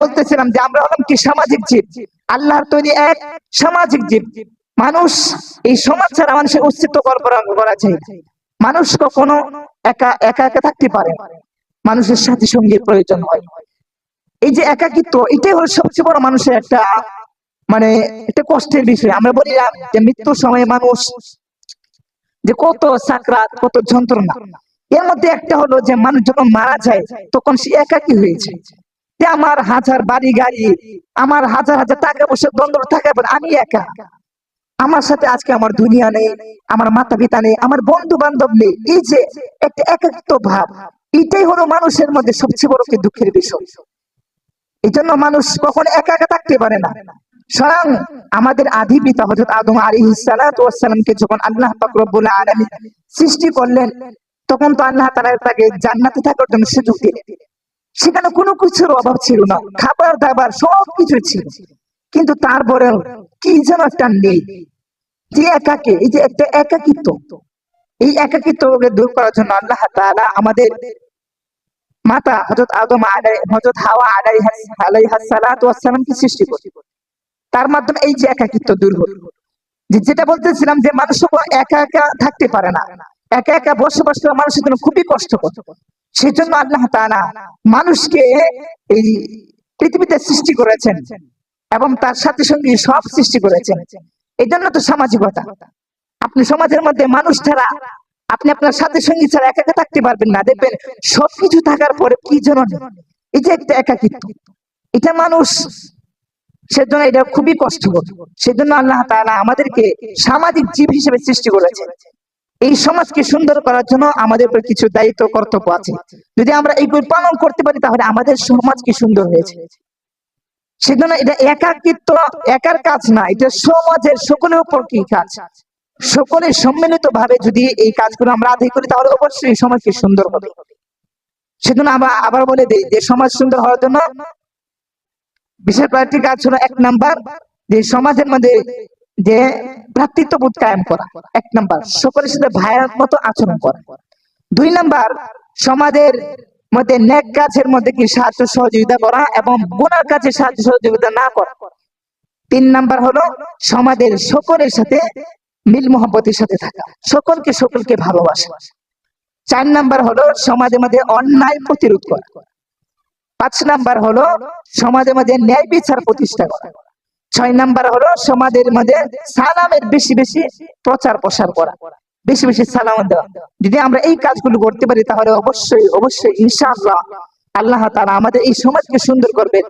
বলতেছিলাম যে আমরা হলাম কি সামাজিক জীব? আল্লাহর তৈরি এক সামাজিক জীব। মানুষ এই সমাজ ছাড়া মানুষের অস্তিত্ব কল্পনা করা যায় মানুষ কখনো একা একা একা থাকতে পারে মানুষের সাথী সঙ্গীর প্রয়োজন হয়। এই যে একাকিত্ব, এটাই হলো সবচেয়ে বড় মানুষের একটা মানে একটা কষ্টের বিষয়। আমরা বলি যে মৃত্যুর সময় মানুষ যে কত সাকরাত, কত যন্ত্রণা। এর মধ্যে একটা হলো যে মানুষ যখন মারা যায়, তখন সে একাকি হয়েছে আমার হাজার বাড়ি গাড়ি আমার হাজার হাজার টাকা পয়সা দ্বন্দ্ব টাকা পয়সা, আমি একা। আমার সাথে আজকে আমার দুনিয়া নেই আমার মাতা পিতা নেই আমার বন্ধু বান্ধব নেই। এই যে একটা একাকিত্ব ভাব এটাই হলো মানুষের মধ্যে সবচেয়ে বড় কি দুঃখের বিষয়। এই জন্য মানুষ কখনো একা একা থাকতে পারে না। স্বয়ং আমাদের আদি পিতা হজরত আদম আলী সালামকে যখন আল্লাহ রব্বুল আলামিন সৃষ্টি করলেন তখন তো আল্লাহ তাআলা তাকে জান্নাতে থাকার জন্য সুযোগ দিলেন। সেখানে কোনো কিছুর অভাব ছিল না। খাবার, দাবার, সব কিছু ছিল। কিন্তু তারপরেও কি যেন একটা নেই। যে একাকে, এই যে একটা একাকিত্ব, এই একাকিত্বকে দূর করার জন্য আল্লাহ তাআলা আমাদের মাতা হযরত আদম আলাই, হযরত হাওয়া আলাই আলাইহা সালাতু ওয়াসসালামকে সৃষ্টি করলেন তার মাধ্যমে এই যে একাকিত্ব দূর হলো। যেটা বলতেছিলাম যে মানুষ একা একা থাকতে পারে না। একা একা বসবাস করা মানুষের জন্য খুবই কষ্টকর। সেই জন্য আল্লাহ তাআলা মানুষকে এই পৃথিবীতে সৃষ্টি করেছেন এবং তার সাথে সঙ্গে সব সৃষ্টি করেছেন। এই জন্য তো সামাজিকতা আপনি সমাজের মধ্যে মানুষ ছাড়া আপনি আপনার সাথে সঙ্গী ছাড়া একা থাকতে পারবেন না। দেখবেন সবকিছু থাকার পরে কি নেই। এই যে একটা একাকিত্ব। এটা মানুষ, সেজন্য এটা খুবই কষ্টকর। সেজন্য আল্লাহ তাআলা আমাদেরকে সামাজিক জীব হিসেবে সৃষ্টি করেছেন। এই সমাজকে সুন্দর করার জন্য আমাদের উপর কিছু দায়িত্ব, কর্তব্য আছে। যদি আমরা এইগুলো পালন করতে পারি, তাহলে আমাদের সমাজ কি সুন্দর হয়েছে। সেজন্য এটা একাকিত্ব, একার কাজ না, এটা সমাজের সকলের উপর কি কাজ? সকলে সম্মিলিত ভাবে যদি এই কাজগুলো আমরা আদায় করি, তাহলে অবশ্যই সমাজকে সুন্দর হবে। সেজন্য আবার আবার বলে দিই যে, সমাজ সুন্দর হওয়ার জন্য বিশেষ কয়েকটি কাজ হলো, এক নাম্বার যে সমাজের মধ্যে যে ভ্রাতৃত্ববোধ কায়েম করা। এক নাম্বার, সকলের সাথে ভাইয়ের মতো আচরণ করা। দুই নাম্বার, সমাজের মধ্যে নেক কাজের মধ্যে কি সাহায্য সহযোগিতা করা এবং গুণার কাজে সাহায্য সহযোগিতা না করা। তিন নাম্বার হলো, সমাজের সকলের সাথে মিল মোহাম্মতের সাথে থাকা। সকলকে সকলকে ভালোবাসা। চার নাম্বার হলো, সমাজের মধ্যে অন্যায় প্রতিরোধ করা। পাঁচ নাম্বার হলো, সমাজের মধ্যে ন্যায় বিচার প্রতিষ্ঠা করা। ছয় নাম্বার হলো সমাজের মধ্যে সালামের বেশি বেশি প্রচার প্রসার করা। বেশি বেশি সালাম দেওয়া। যদি আমরা এই কাজগুলো করতে পারি তাহলে অবশ্যই অবশ্যই ইনশাআল্লাহ আল্লাহ তারা আমাদের এই সমাজকে সুন্দর করবেন